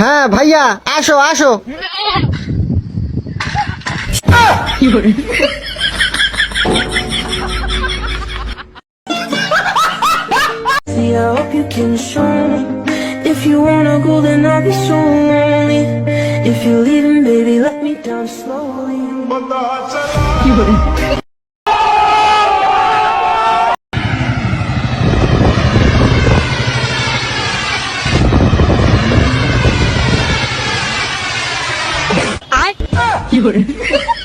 হ্যাঁ ভাইয়া আসো আসো। I hope you can show me. If you wanna go, then I'll be so lonely. If you're leaving, baby, let me down slowly. কি